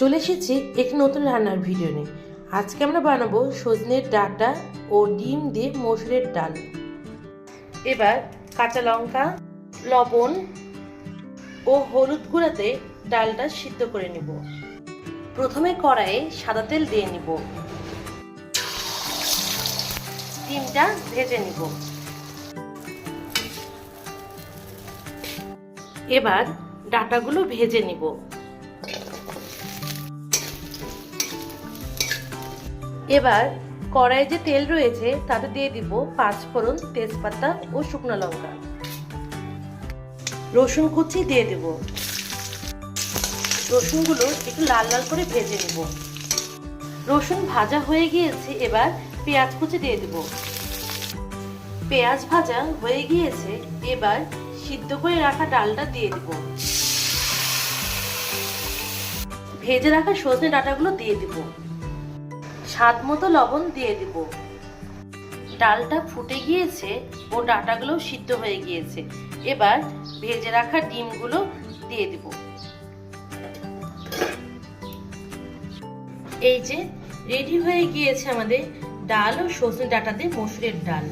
চলে এসেছি একটি নতুন রান্নার ভিডিও নিয়ে। আজকে আমরা বানাবো সজনের ডাঁটা ও ডিম দিয়ে মসুরের ডাল। এবার কাঁচা লঙ্কা, লবণ ও হলুদ গুঁড়াতে ডালটা সিদ্ধ করে নিব। প্রথমে কড়াইয়ে সাদা তেল দিয়ে নিব। ডিমটা ভেজে নিব। এবার ডাটাগুলো ভেজে নিব। এবার কড়াইয়ে যে তেল রয়েছে, তাতে দিয়ে দিব পাঁচ ফোড়ন তেজপাতা ও শুকনো লঙ্কা। রসুন কুচি দিয়ে দেব। রসুনগুলো একটু লাল লাল করে ভেজে নেব। রসুন ভাজা হয়ে গিয়েছে, এবার পেঁয়াজ কুচি দিয়ে দেব। পেঁয়াজ ভাজা হয়ে গিয়েছে, এবার সিদ্ধ করে রাখা ডালটা দিয়ে দেব। ভেজে রাখা সজনে ডাঁটাগুলো দিয়ে দিব। স্বাদ মতো লবণ দিয়ে দিব। ডালটা ফুটে গিয়েছে ও ডাটাগুলো সিদ্ধ হয়ে গিয়েছে। এবার ভেজে রাখা ডিমগুলো দিয়ে দিব। এই যে রেডি হয়ে গিয়েছে আমাদের ডাল ও সজনে ডাটাতে মসুরের ডাল।